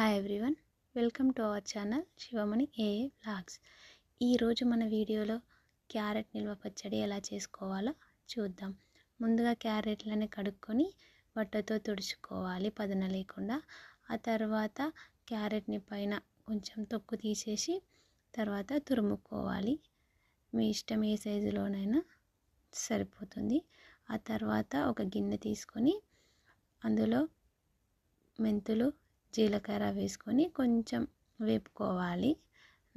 Hi everyone welcome to our channel Shivamani A A blogs ఈరోజు మన వీడియోలో carrot నిల్వ పచ్చడి ఎలా చేసుకోవాలో చూద్దాం. ముందుగా క్యారెట్లని కడుక్కొని బట్టతో తుడుచుకోవాలి పదన లేకుండా. ఆ తర్వాత క్యారెట్ని పైన కొంచెం తొక్కు తీసేసి తర్వాత తురుముకోవాలి. మీ ఇష్టం ఏ సైజులోనైనా సరిపోతుంది. ఆ తర్వాత ఒక గిన్నె తీసుకొని అందులో మెంతులు జీలకర్ర వేసుకొని కొంచెం వేపుకోవాలి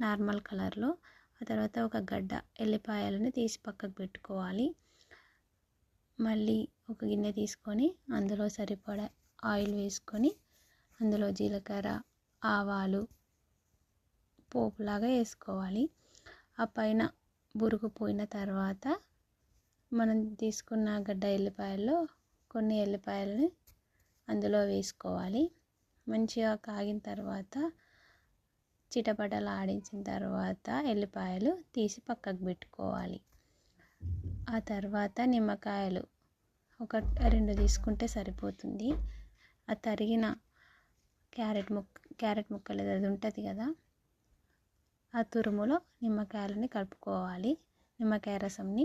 నార్మల్ కలర్లో. ఆ తర్వాత ఒక గడ్డ ఎల్లిపాయలను తీసి పక్కకు పెట్టుకోవాలి. మళ్ళీ ఒక గిన్నె తీసుకొని అందులో సరిపడా ఆయిల్ వేసుకొని అందులో జీలకర్ర ఆవాలు పోపులాగా వేసుకోవాలి. ఆ పైన బురుగు పోయిన తర్వాత మనం తీసుకున్న గడ్డ ఎల్లిపాయల్లో కొన్ని ఎల్లిపాయలని అందులో వేసుకోవాలి. మంచిగా కాగిన తర్వాత చిటపటలు ఆడించిన తర్వాత ఎల్లిపాయలు తీసి పక్కకు పెట్టుకోవాలి. ఆ తర్వాత నిమ్మకాయలు ఒక రెండు తీసుకుంటే సరిపోతుంది. ఆ తరిగిన క్యారెట్ ముక్క క్యారెట్ ముక్కలు అది ఉంటుంది కదా ఆ తురుములో నిమ్మకాయలని కలుపుకోవాలి. నిమ్మకాయ రసంని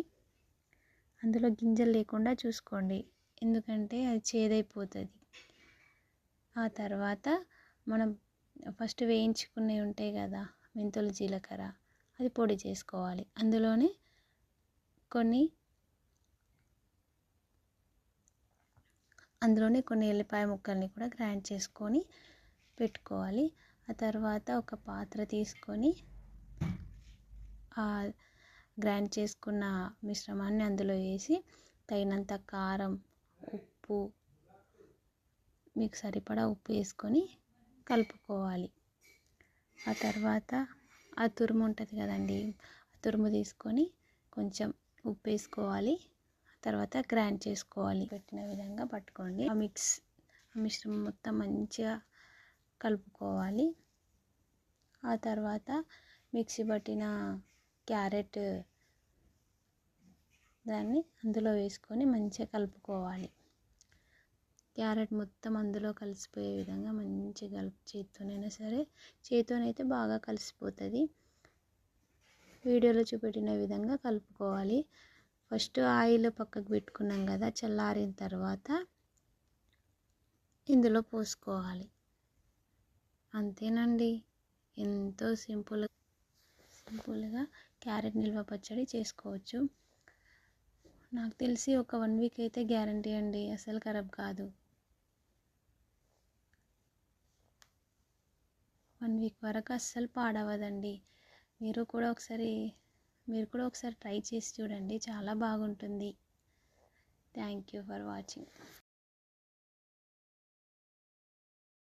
అందులో గింజలు లేకుండా చూసుకోండి. ఎందుకంటే అది చేదైపోతుంది. ఆ తర్వాత మనం ఫస్ట్ వేయించుకునేవి ఉంటాయి కదా మెంతులు జీలకర్ర అది పొడి చేసుకోవాలి. అందులోనే కొన్ని అందులోనే కొన్ని ఎల్లిపాయ ముక్కల్ని కూడా గ్రైండ్ చేసుకొని పెట్టుకోవాలి. ఆ తర్వాత ఒక పాత్ర తీసుకొని గ్రైండ్ చేసుకున్న మిశ్రమాన్ని అందులో వేసి తగినంత కారం ఉప్పు మీకు సరిపడా ఉప్పు వేసుకొని కలుపుకోవాలి. ఆ తర్వాత ఆ తురుము ఉంటుంది కదండి ఆ తురుము తీసుకొని కొంచెం ఉప్పు వేసుకోవాలి. తర్వాత గ్రైండ్ చేసుకోవాలి. పెట్టిన విధంగా పట్టుకోండి. ఆ మిక్స్ ఆ మిశ్రమం మొత్తం మంచిగా కలుపుకోవాలి. ఆ తర్వాత మిక్సీ పట్టిన క్యారెట్ దాన్ని అందులో వేసుకొని మంచిగా కలుపుకోవాలి. క్యారెట్ మొత్తం అందులో కలిసిపోయే విధంగా మంచిగా కలుపు చేత్తోనైనా సరే చేతితోనైతే బాగా కలిసిపోతుంది. వీడియోలో చూపెట్టిన విధంగా కలుపుకోవాలి. ఫస్ట్ ఆయిల్ పక్కకు పెట్టుకున్నాం కదా చల్లారిన తర్వాత ఇందులో పోసుకోవాలి. అంతేనండి. ఎంతో సింపుల్ సింపుల్గా క్యారెట్ నిల్వ పచ్చడి చేసుకోవచ్చు. నాకు తెలిసి ఒక వన్ వీక్ అయితే గ్యారంటీ అండి. అసలు ఖరాబ్ కాదు. వన్ వీక్ వరకు అస్సలు పాడవదండి. మీరు కూడా ఒకసారి మీరు కూడా ఒకసారి ట్రై చేసి చూడండి. చాలా బాగుంటుంది. Thank you for watching.